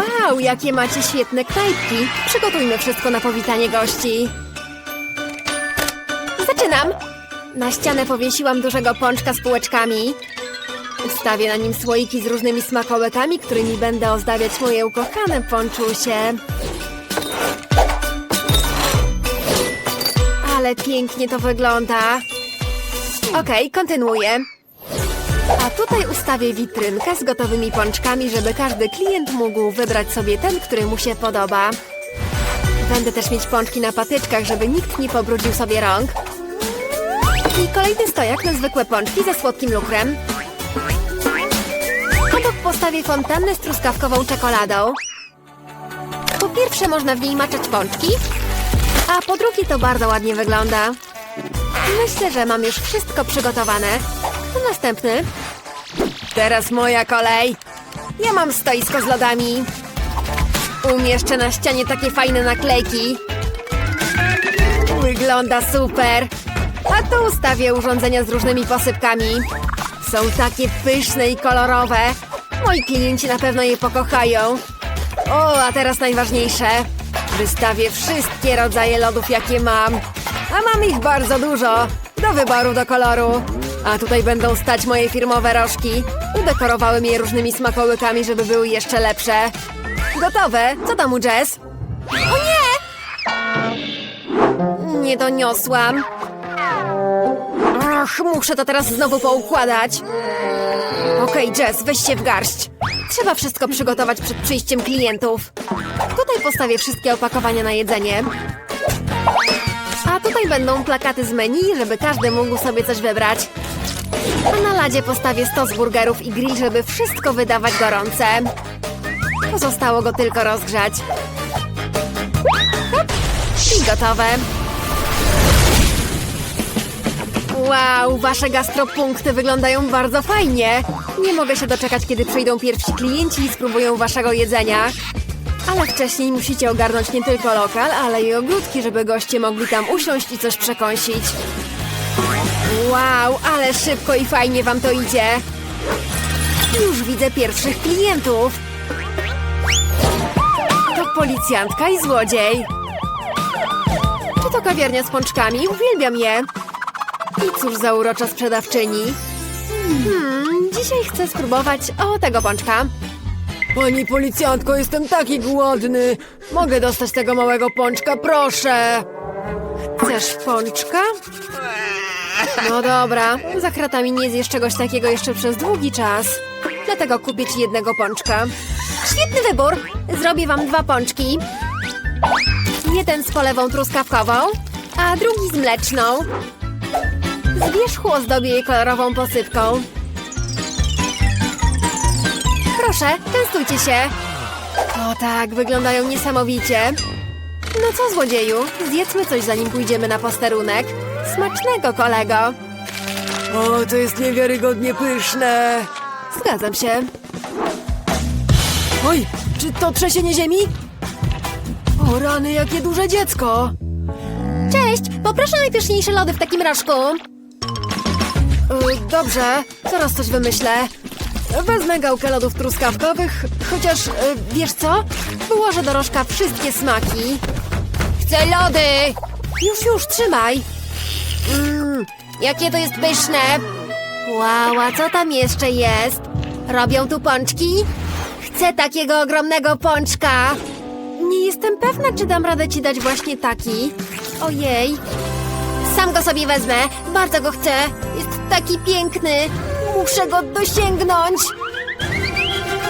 Wow, jakie macie świetne knajpki. Przygotujmy wszystko na powitanie gości. Zaczynam. Na ścianę powiesiłam dużego pączka z półeczkami. Ustawię na nim słoiki z różnymi smakołykami, którymi będę ozdabiać moje ukochane pączusie. Ale pięknie to wygląda. Okej, kontynuuję. A tutaj ustawię witrynkę z gotowymi pączkami, żeby każdy klient mógł wybrać sobie ten, który mu się podoba. Będę też mieć pączki na patyczkach, żeby nikt nie pobrudził sobie rąk. I kolejny stojak na zwykłe pączki ze słodkim lukrem. Obok postawię fontannę z truskawkową czekoladą. Po pierwsze można w niej maczać pączki, a po drugie to bardzo ładnie wygląda. Myślę, że mam już wszystko przygotowane. Następny. Teraz moja kolej. Ja mam stoisko z lodami. Umieszczę na ścianie takie fajne naklejki. Wygląda super. A tu ustawię urządzenia z różnymi posypkami. Są takie pyszne i kolorowe. Moi klienci na pewno je pokochają. O, a teraz najważniejsze. Wystawię wszystkie rodzaje lodów, jakie mam. A mam ich bardzo dużo. Do wyboru, do koloru. A tutaj będą stać moje firmowe rożki. Udekorowałem je różnymi smakołykami, żeby były jeszcze lepsze. Gotowe. Co tam u Jess? O nie! Nie doniosłam. Ach, muszę to teraz znowu poukładać. Okej, Jess, weź się w garść. Trzeba wszystko przygotować przed przyjściem klientów. Tutaj postawię wszystkie opakowania na jedzenie. A tutaj będą plakaty z menu, żeby każdy mógł sobie coś wybrać. A na ladzie postawię stos burgerów i grill, żeby wszystko wydawać gorące. Pozostało go tylko rozgrzać. Hop. I gotowe. Wow, wasze gastropunkty wyglądają bardzo fajnie. Nie mogę się doczekać, kiedy przyjdą pierwsi klienci i spróbują waszego jedzenia. Ale wcześniej musicie ogarnąć nie tylko lokal, ale i ogródki, żeby goście mogli tam usiąść i coś przekąsić. Wow, ale szybko i fajnie wam to idzie. Już widzę pierwszych klientów. To policjantka i złodziej. Czy to kawiarnia z pączkami? Uwielbiam je. I cóż za urocza sprzedawczyni. Hmm, dzisiaj chcę spróbować o tego pączka. Pani policjantko, jestem taki głodny. Mogę dostać tego małego pączka, proszę. Chcesz pączka? No dobra, za kratami nie zjesz czegoś takiego jeszcze przez długi czas. Dlatego kupię ci jednego pączka. Świetny wybór! Zrobię wam dwa pączki. Jeden z polewą truskawkową, a drugi z mleczną. Z wierzchu ozdobię je kolorową posypką. Proszę, częstujcie się. O tak, wyglądają niesamowicie. No co, złodzieju? Zjedzmy coś, zanim pójdziemy na posterunek. Smacznego, kolego. O, to jest niewiarygodnie pyszne. Zgadzam się. Oj, czy to trzęsienie ziemi? O rany, jakie duże dziecko. Cześć, poproszę najpyszniejsze lody w takim rożku. Y, Dobrze, zaraz coś wymyślę. Wezmę gałkę lodów truskawkowych, chociaż y, wiesz co? Wyłożę do rożka wszystkie smaki. Chcę lody! Już, już, trzymaj. Mmm, jakie to jest pyszne. Wow, a co tam jeszcze jest? Robią tu pączki? Chcę takiego ogromnego pączka. Nie jestem pewna, czy dam radę ci dać właśnie taki. Ojej. Sam go sobie wezmę. Bardzo go chcę. Jest taki piękny. Muszę go dosięgnąć.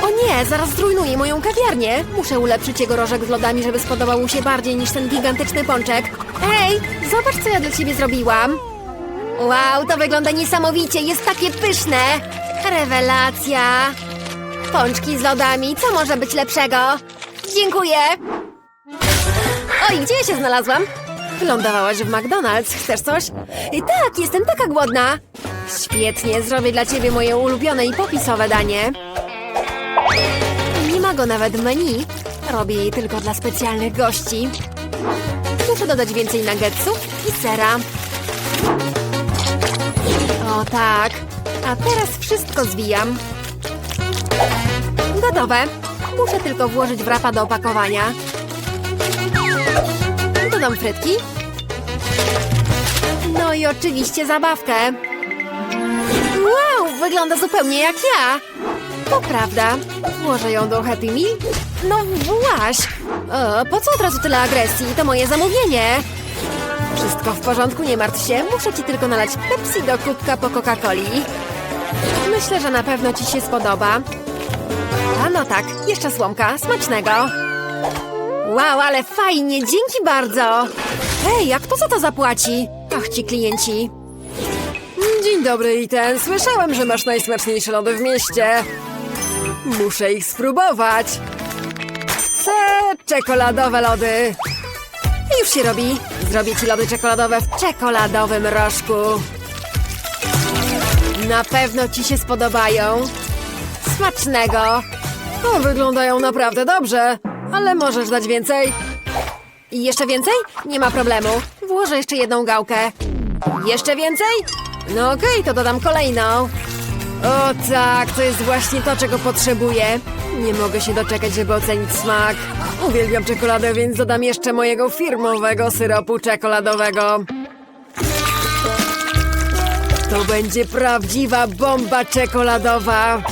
O nie, zaraz zrujnuję moją kawiarnię. Muszę ulepszyć jego rożek z lodami, żeby spodobał mu się bardziej niż ten gigantyczny pączek. Zobacz, co ja dla ciebie zrobiłam. Wow, to wygląda niesamowicie. Jest takie pyszne. Rewelacja. Pączki z lodami. Co może być lepszego? Dziękuję. Oj, gdzie ja się znalazłam? Wylądowałaś w McDonald's. Chcesz coś? Tak, jestem taka głodna. Świetnie, zrobię dla ciebie moje ulubione i popisowe danie. Nie ma go nawet w menu. Robię je tylko dla specjalnych gości. Muszę dodać więcej nuggetsów i sera. O tak. A teraz wszystko zwijam. Gotowe. Muszę tylko włożyć wrapa do opakowania. Dodam frytki. No i oczywiście zabawkę. Wow, wygląda zupełnie jak ja. To prawda. Włożę ją do Happy Meal. No właś. O, po co od razu tyle agresji? To moje zamówienie. Wszystko w porządku, nie martw się. Muszę ci tylko nalać Pepsi do kubka po Coca-Coli. Myślę, że na pewno ci się spodoba. A no tak, jeszcze słomka. Smacznego. Wow, ale fajnie, dzięki bardzo. Hej, jak to za to zapłaci? Ach, ci klienci. Dzień dobry, Iten. Słyszałem, że masz najsmaczniejsze lody w mieście. Muszę ich spróbować. Czekoladowe lody. Już się robi. Zrobię ci lody czekoladowe w czekoladowym rożku. Na pewno ci się spodobają. Smacznego. O, wyglądają naprawdę dobrze. Ale możesz dać więcej? I jeszcze więcej? Nie ma problemu. Włożę jeszcze jedną gałkę. Jeszcze więcej? No okej, to dodam kolejną. O tak, to jest właśnie to, czego potrzebuję. Nie mogę się doczekać, żeby ocenić smak. Uwielbiam czekoladę, więc dodam jeszcze mojego firmowego syropu czekoladowego. To będzie prawdziwa bomba czekoladowa.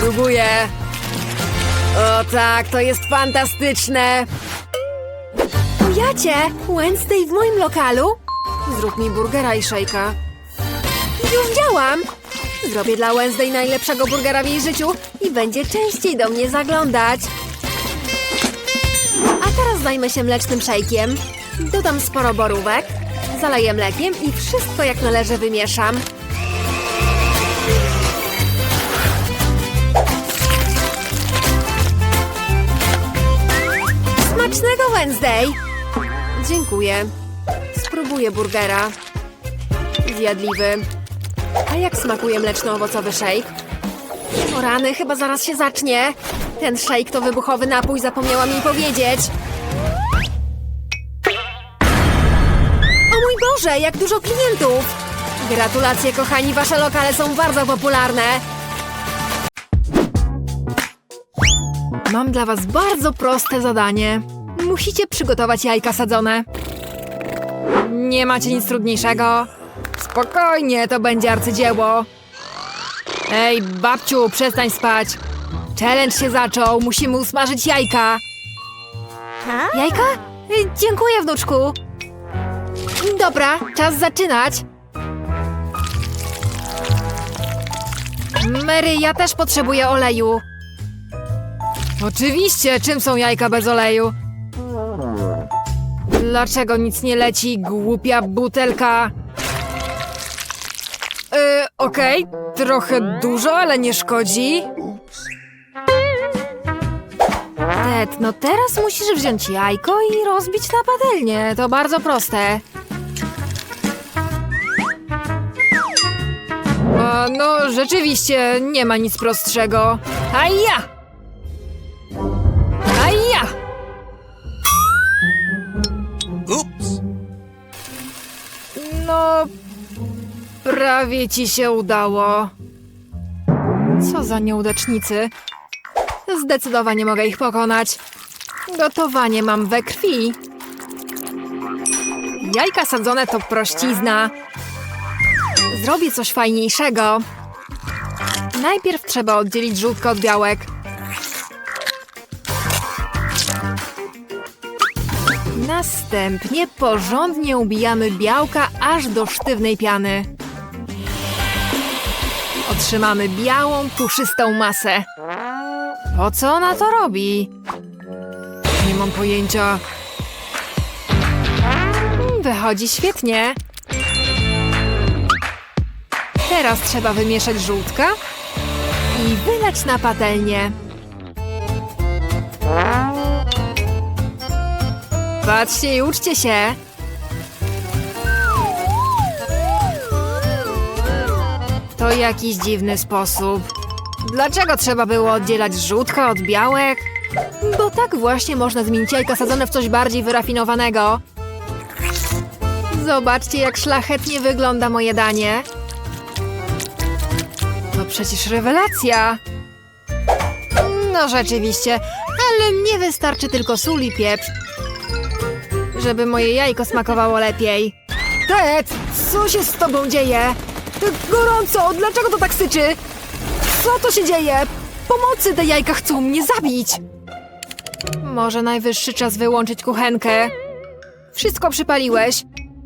Próbuję. O tak, to jest fantastyczne. Jacie, Wednesday w moim lokalu? Zrób mi burgera i szejka. Już działam. Zrobię dla Wednesday najlepszego burgera w jej życiu i będzie częściej do mnie zaglądać. A teraz zajmę się mlecznym szejkiem. Dodam sporo borówek, zaleję mlekiem i wszystko jak należy wymieszam. Smacznego Wednesday! Dziękuję. Spróbuję burgera. Zjadliwy. A jak smakuje mleczno-owocowy shake? O rany, chyba zaraz się zacznie. Ten shake to wybuchowy napój, zapomniałam mi powiedzieć. O mój Boże, jak dużo klientów! Gratulacje, kochani, wasze lokale są bardzo popularne. Mam dla was bardzo proste zadanie. Musicie przygotować jajka sadzone. Nie macie nic trudniejszego. Spokojnie, to będzie arcydzieło. Ej, babciu, przestań spać. Challenge się zaczął, musimy usmażyć jajka. Jajka? Y, Dziękuję, wnuczku. Dobra, czas zaczynać. Mary, ja też potrzebuję oleju. Oczywiście, czym są jajka bez oleju? Dlaczego nic nie leci, głupia butelka? Okej, trochę dużo, ale nie szkodzi. Ted, no teraz musisz wziąć jajko i rozbić na patelnię. To bardzo proste. A, no, rzeczywiście, nie ma nic prostszego. A ja! A ja! Oops. No, prawie ci się udało. Co za nieudacznicy. Zdecydowanie mogę ich pokonać. Gotowanie mam we krwi. Jajka sadzone to prościzna. Zrobię coś fajniejszego. Najpierw trzeba oddzielić żółtko od białek. Następnie porządnie ubijamy białka aż do sztywnej piany. Otrzymamy białą, puszystą masę. Po co ona to robi? Nie mam pojęcia. Mm, Wychodzi świetnie. Teraz trzeba wymieszać żółtka i wylać na patelnię. Patrzcie i uczcie się. To jakiś dziwny sposób. Dlaczego trzeba było oddzielać żółtka od białek? Bo tak właśnie można zmienić jajka sadzone w coś bardziej wyrafinowanego. Zobaczcie, jak szlachetnie wygląda moje danie. To przecież rewelacja. No rzeczywiście, ale mnie wystarczy tylko sól i pieprz, żeby moje jajko smakowało lepiej. Ted, co się z tobą dzieje? Gorąco, dlaczego to tak syczy? Co to się dzieje? Pomocy, te jajka chcą mnie zabić. Może najwyższy czas wyłączyć kuchenkę. Wszystko przypaliłeś.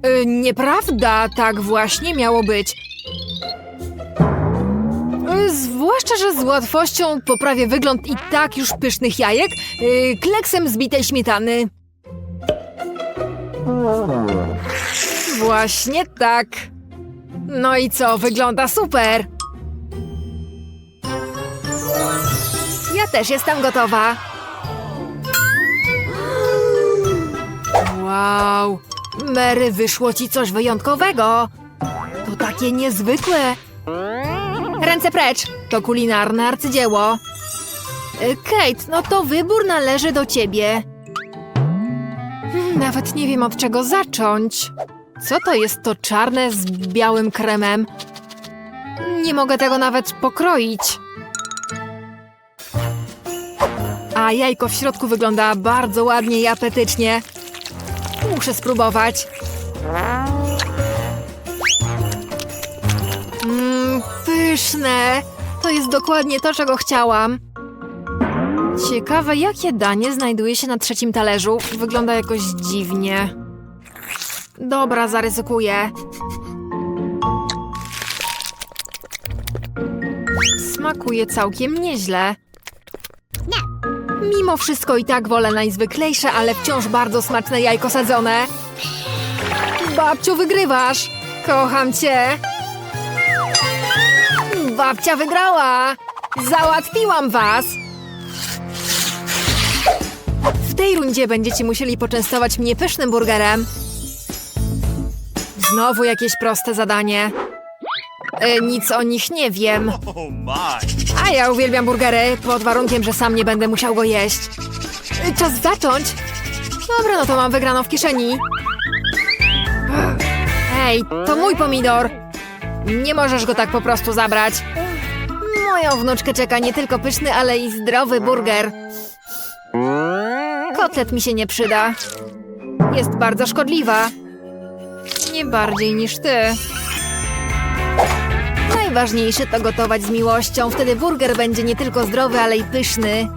Y, nieprawda, tak właśnie miało być. Y, Zwłaszcza, że z łatwością poprawię wygląd i tak już pysznych jajek y, kleksem zbitej śmietany. Właśnie tak. No i co, wygląda super. Ja też jestem gotowa. Wow, Mary, wyszło ci coś wyjątkowego. To takie niezwykłe. Ręce precz, to kulinarne arcydzieło. Y, Kate, no to wybór należy do ciebie. Hmm, Nawet nie wiem od czego zacząć. Co to jest to czarne z białym kremem? Nie mogę tego nawet pokroić. A jajko w środku wygląda bardzo ładnie i apetycznie. Muszę spróbować. Mmm, pyszne. To jest dokładnie to, czego chciałam. Ciekawe, jakie danie znajduje się na trzecim talerzu. Wygląda jakoś dziwnie. Dobra, zaryzykuję. Smakuje całkiem nieźle. Mimo wszystko i tak wolę najzwyklejsze, ale wciąż bardzo smaczne jajko sadzone. Babciu, wygrywasz! Kocham cię! Babcia wygrała! Załatwiłam was! W tej rundzie będziecie musieli poczęstować mnie pysznym burgerem. Znowu jakieś proste zadanie. E, nic o nich nie wiem. Oh. A ja uwielbiam burgery, pod warunkiem, że sam nie będę musiał go jeść. Y, Czas zacząć! Dobra, no to mam wygraną w kieszeni. Hej, to mój pomidor! Nie możesz go tak po prostu zabrać. Moją wnuczkę czeka nie tylko pyszny, ale i zdrowy burger. Kotlet mi się nie przyda. Jest bardzo szkodliwa. Nie bardziej niż ty. Najważniejsze to gotować z miłością. Wtedy burger będzie nie tylko zdrowy, ale i pyszny.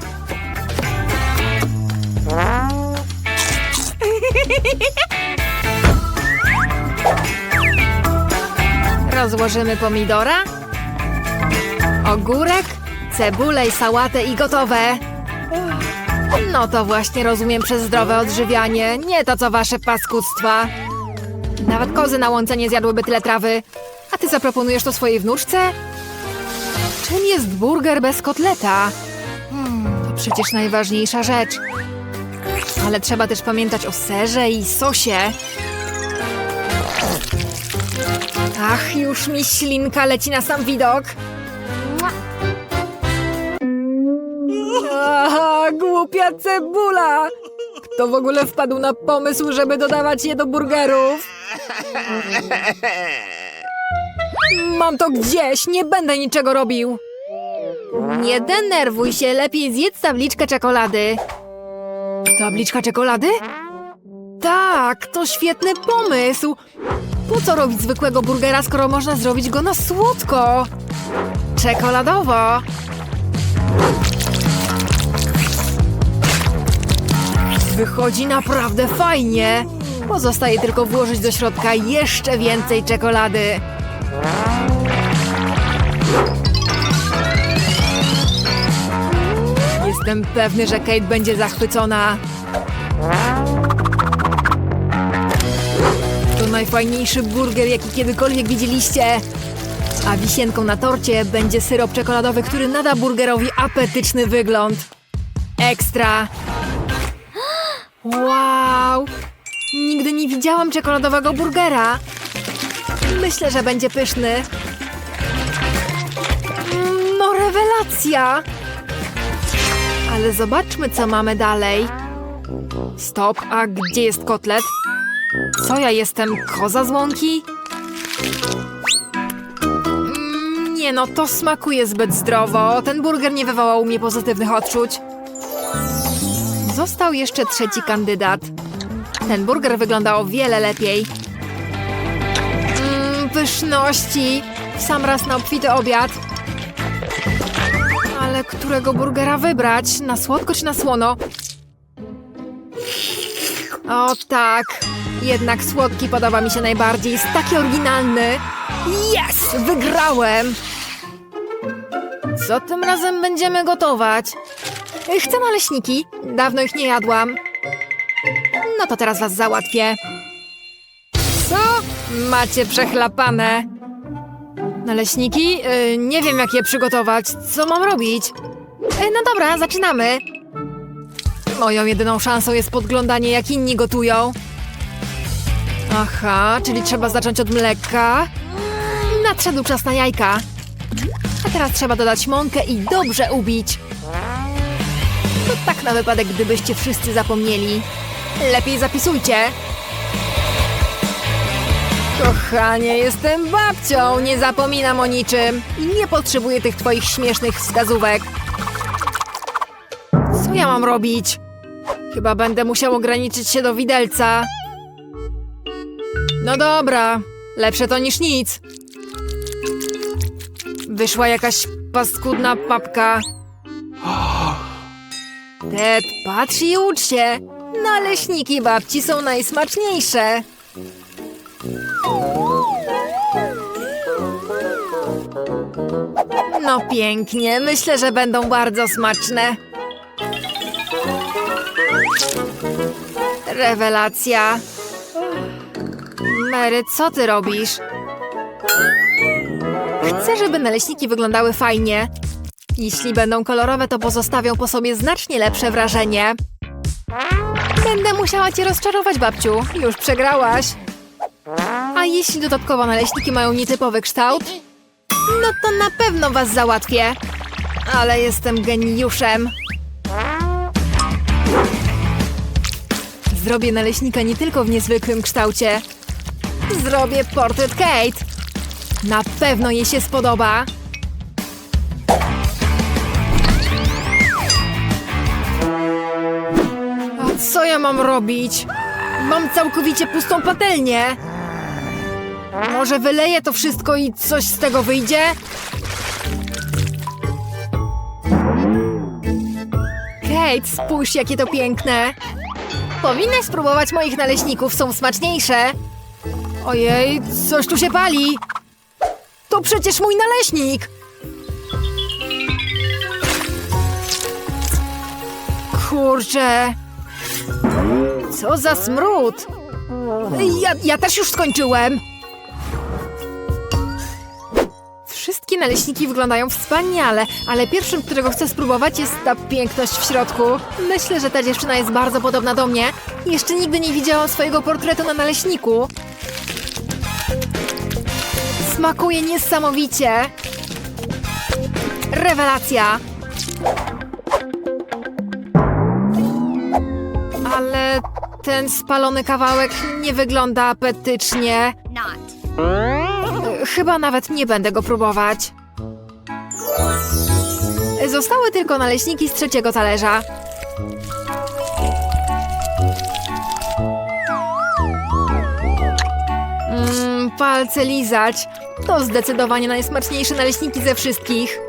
Rozłożymy pomidora, ogórek, cebulę i sałatę i gotowe. No to właśnie rozumiem przez zdrowe odżywianie, nie to co wasze paskudztwa. Nawet kozy na łące nie zjadłyby tyle trawy. A ty zaproponujesz to swojej wnuczce? Czym jest burger bez kotleta? Hmm, to przecież najważniejsza rzecz. Ale trzeba też pamiętać o serze i sosie. Ach, już mi ślinka leci na sam widok. Aha, głupia cebula! Kto w ogóle wpadł na pomysł, żeby dodawać je do burgerów? Mam to gdzieś, nie będę niczego robił. Nie denerwuj się, lepiej zjedz tabliczkę czekolady. Tabliczka czekolady? Tak, to świetny pomysł. Po co robić zwykłego burgera, skoro można zrobić go na słodko? Czekoladowo. Wychodzi naprawdę fajnie. Pozostaje tylko włożyć do środka jeszcze więcej czekolady. Jestem pewny, że Kate będzie zachwycona. To najfajniejszy burger, jaki kiedykolwiek widzieliście. A wisienką na torcie będzie syrop czekoladowy, który nada burgerowi apetyczny wygląd. Ekstra! Wow! Nigdy nie widziałam czekoladowego burgera. Myślę, że będzie pyszny. Mm, No, rewelacja! Ale zobaczmy, co mamy dalej. Stop, a gdzie jest kotlet? Co ja jestem, koza z łąki? Mm, Nie no, to smakuje zbyt zdrowo. Ten burger nie wywołał u mnie pozytywnych odczuć. Został jeszcze trzeci kandydat. Ten burger wygląda o wiele lepiej. Mmm, pyszności. Sam raz na obfity obiad. Ale którego burgera wybrać? Na słodko czy na słono? O tak, jednak słodki podoba mi się najbardziej. Jest taki oryginalny. Yes! Wygrałem! Co tym razem będziemy gotować? Chcę naleśniki. Dawno ich nie jadłam. No to teraz was załatwię. Co? Macie przechlapane. Naleśniki? Yy, nie wiem, jak je przygotować. Co mam robić? Yy, no dobra, zaczynamy. Moją jedyną szansą jest podglądanie, jak inni gotują. Aha, czyli trzeba zacząć od mleka. Nadszedł czas na jajka. A teraz trzeba dodać mąkę i dobrze ubić. To tak na wypadek, gdybyście wszyscy zapomnieli. Lepiej zapisujcie. Kochanie, jestem babcią, nie zapominam o niczym i nie potrzebuję tych twoich śmiesznych wskazówek. Co ja mam robić? Chyba będę musiał ograniczyć się do widelca. No dobra, lepsze to niż nic. Wyszła jakaś paskudna papka. Ted, patrz i ucz się. Naleśniki babci są najsmaczniejsze. No pięknie, myślę, że będą bardzo smaczne. Rewelacja. Mary, co ty robisz? Chcę, żeby naleśniki wyglądały fajnie. Jeśli będą kolorowe, to pozostawią po sobie znacznie lepsze wrażenie. Będę musiała cię rozczarować, babciu. Już przegrałaś. A jeśli dodatkowo naleśniki mają nietypowy kształt? No to na pewno was załatwię. Ale jestem geniuszem. Zrobię naleśnika nie tylko w niezwykłym kształcie. Zrobię portret Kate. Na pewno jej się spodoba. Co ja mam robić? Mam całkowicie pustą patelnię. Może wyleję to wszystko i coś z tego wyjdzie? Kate, spójrz jakie to piękne. Powinnaś spróbować moich naleśników, są smaczniejsze. Ojej, coś tu się pali. To przecież mój naleśnik. Kurczę. Co za smród. Ja, ja też już skończyłem. Wszystkie naleśniki wyglądają wspaniale, ale pierwszym, którego chcę spróbować jest ta piękność w środku. Myślę, że ta dziewczyna jest bardzo podobna do mnie. Jeszcze nigdy nie widziałam swojego portretu na naleśniku. Smakuje niesamowicie. Rewelacja. Ale ten spalony kawałek nie wygląda apetycznie. Chyba nawet nie będę go próbować. Zostały tylko naleśniki z trzeciego talerza. Mmm, palce lizać. To zdecydowanie najsmaczniejsze naleśniki ze wszystkich.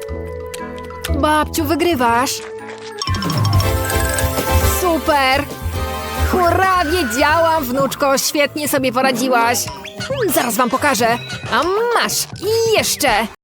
Babciu, wygrywasz. Super! Hurra, wiedziałam, wnuczko, świetnie sobie poradziłaś. Zaraz wam pokażę. A masz! I jeszcze!